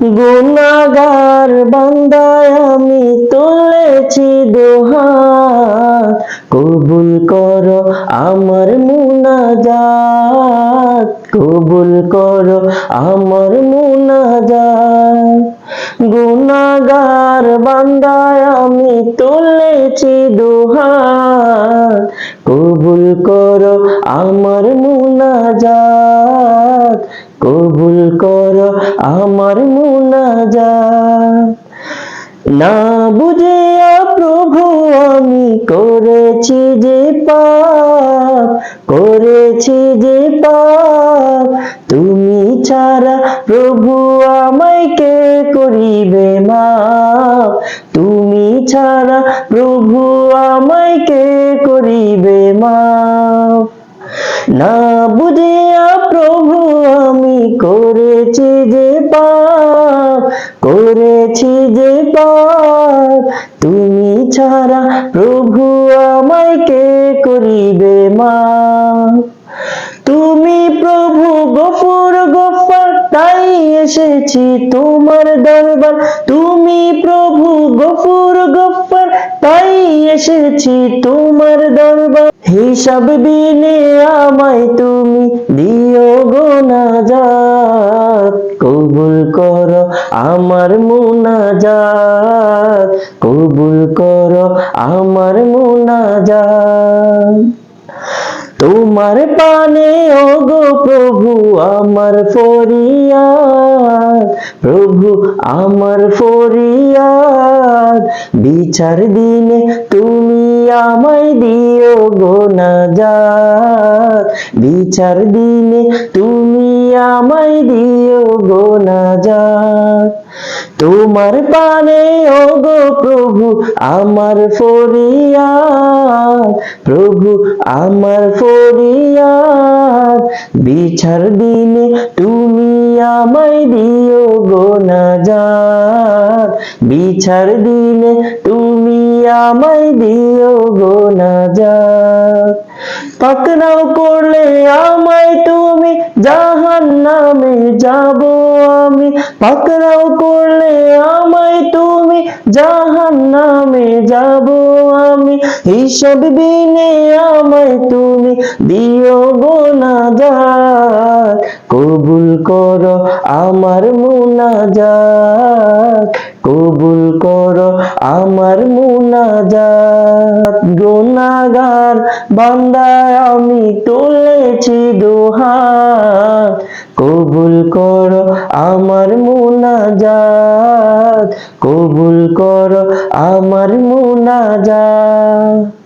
গুনাগার বান্দায় আমি তুলেছি দোহাত কবুল করো আমার মুনাজাত। কবুল করো আমার মুনাজাত। গুনাগার বান্দায় আমি তুলেছি দোহাত কবুল করো আমার মুনাজাত। কবুল কর আমার মুনাজাত। না বুঝিয়া প্রভু, আমি করেছি যে পাপ, করেছি যে পাপ। তুমি ছাড়া প্রভু আমায় কে করিবে মা তুমি ছাড়া প্রভু আমায় কে করিবে মা না আমি করেছি যে পাপ করেছি যে পাপ। তুমি ছাড়া প্রভু আমায় কে করিবে মা? এসেছি তোমার দরবার। তুমি প্রভু গফুর গফার, তাই এসেছি তোমার দরবার। হিসাব বিনে আমায় তুমি দিও গোনাজাত কবুল করো আমার মুনাজাত। কবুল করো আমার মুনাজাত। তোমার পানে, ওগো প্রভু, আমার ফরিয়াদ। প্রভু, আমার ফরিয়াদ। বিচার দিনে তুমি আমায় দিও গো নাজাত বিচার দিনে তুমি আমায় দিও তোমার পানে, ওগো প্রভু, আমার ফরিয়াদ। প্রভু, আমার ফরিয়াদ। বিচার দিনে তুমি আমায় দিও গো নাজাত বিচার দিনে তুমি আমায় দিও গো নাজাত পাকনাও করলে আমায় তুমি জাহান নামে যাব আমি। পাকনাও করলে আমায় তুমি জাহান নামে যাব আমি। হিসাব বিনে আমায় তুমি দিও গো নাজাত। কবুল করো আমার মুনাজাত। কবুল করো আমার মুনাজাত। গুনাগার বান্দায় আমি তুলেছি আমার মুনাজাত। কবুল কর আমার মুনাজাত।